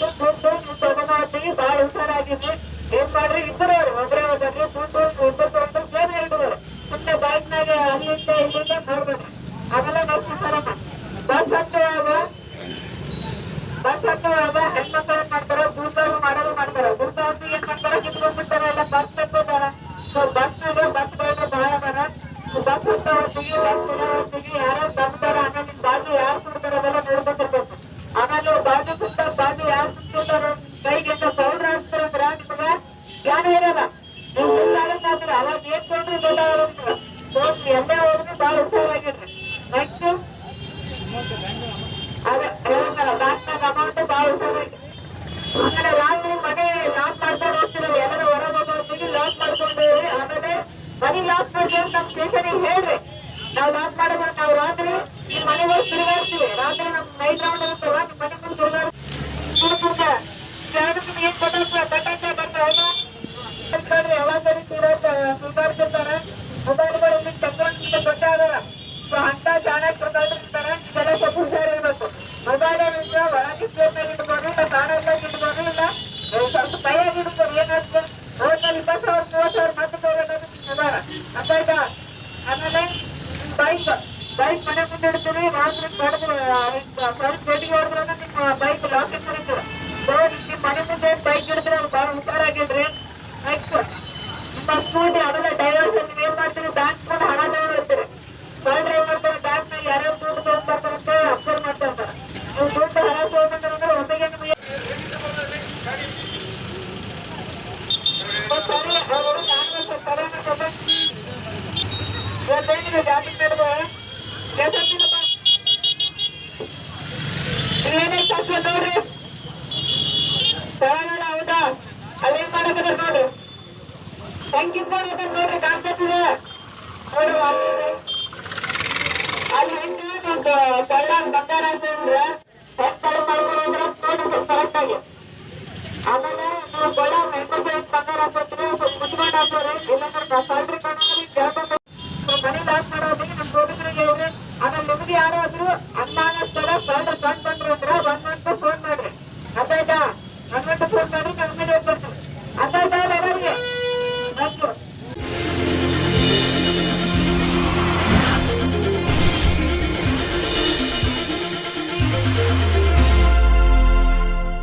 ದುಡ್ಡು ದೊಡ್ಡ ತಗೊಂಡ್ಬರ್ತೀವಿ ಬಾಳ ಏನ್ ಮಾಡ್ರಿ ಇಬ್ಬರು ಎಲ್ಲೇ ಹೋದ್ರು ಬಹಳ ಹುಷಾರಾಗಿರ್ರಿ. ನೆಕ್ಸ್ಟ್ ಅದೇ ಬ್ಯಾಂಕ್ನಾಗ ಅಮೌಂಟ್ ಭಾಳ ಹುಷಾರಾಗಿ. ಆಮೇಲೆ ರಾತ್ರಿ ಮನೆ ಲಾಕ್ ಮಾಡ್ಕೊಂಡು ಹೋಗ್ತಿರಲ್ಲ ಎಲ್ಲರೂ ಹೊರಗೆ ಹೋಗೋತ್ತಿಗೆ ಲಾಕ್ ಮಾಡ್ಕೊಂಡು ಆಮೇಲೆ ಮನೆ ಲಾಕ್ ಮಾಡಿ ಅಂತ ನಮ್ಮ ಸ್ಟೇಷನಿಗೆ ಹೇಳ್ರಿ. ನಾವು ಲಾಕ್ ಮಾಡೋದ್ರೆ ನಾವು ರಾತ್ರಿ ನಿಮ್ ಮನೆಗೆ ಹೋಗಿ ತಿರುಗಾಡ್ತೀವಿ. ರಾತ್ರಿ ನಮ್ ನೈಟ್ ರೌಂಡ್ ಇರುತ್ತಲ್ಲ ನಿಮ್ ಮನೆ ಮುಂದೆ ತಿರುಗಾಡ್ತೀವಿ. ಏನ್ ಪ್ಲೇಟ್ನಾಗ ಇಟ್ಕೊಂಡು ಇಲ್ಲ ಇಟ್ಕೊಂಡು ಇಲ್ಲ ಸ್ವಲ್ಪ ಕೈಯಾಗಿ ಇಟ್ಕೊಂಡು ಏನಾಗ್ತದೆ ಹೋದ್ಮೇಲೆ ಇಪ್ಪತ್ತು ಸಾವಿರ ಮೂವತ್ತು ಸಾವಿರ ಮತ್ತೆ ಅರ್ಥ ಆಮೇಲೆ ಬೈಕ್ ಬೈಕ್ ಮನೆ ಮುಂದೆ ರಾತ್ರಿ ಹೊಡೆದ್ರು ಫ್ರೆಂಡ್ಸ್ ಹೊಡೆದ್ರೆ ನಿಮ್ಮ ಬೈಕ್ ಲಾಕ್ ನಿಮ್ಮ ಮನೆ ಮುಂದೆ ಬೈಕ್ ಹಿಡಿದ್ರೆ ಅದು ಭಾಳ ಹುಷಾರಾಗಿಡ್ರಿ ನೆಕ್ಸ್ಟ್ ಹೆಂಗಿದ್ದಾರೆ ಅದನ್ನ ನೋಡ್ರಿ ಕಾಣಿಸ್ತಿದೆ ನೋಡು ಅಲ್ಲಿ ಹೆಂಗೆ ಒಂದು ಸಣ್ಣ ಬಂಗಾರ ಅಂತಂದ್ರೆ ಹೆಂಗೆ ಮಾಡ್ಕೊಳ್ಳೋದ್ರ ನೋಡ್ರಿ ಕರೆಕ್ಟ್ ಆಗಿ ಆಮೇಲೆ ನೀವು ಕೊಳ್ಳ ಮೆಟ್ರೋಪೋಲಿಸ್ ಬಂಗಾರ ಹಾಕೋದ್ರೆ ಸ್ವಲ್ಪ ಮುಚ್ಕೊಂಡು ಹಾಕೋರಿ ಇಲ್ಲಾಂದ್ರೆ ಸಲ್ರಿ ಕಣ್ಣಲ್ಲಿ ಕೇಳ್ಕೊಂಡು ಮನೆ ಲಾಸ್ ಮಾಡೋದು ನಮ್ಮ ಹುಡುಗರಿಗೆ ಆಮೇಲೆ ನಿಮ್ಗೆ ಯಾರಾದ್ರೂ ಅನುಮಾನಸ್ಥರ ಸಣ್ಣ ಕಂಡು ಬಂದ್ರು ಅಂದ್ರೆ ಒಂದ್ ಮಂತ್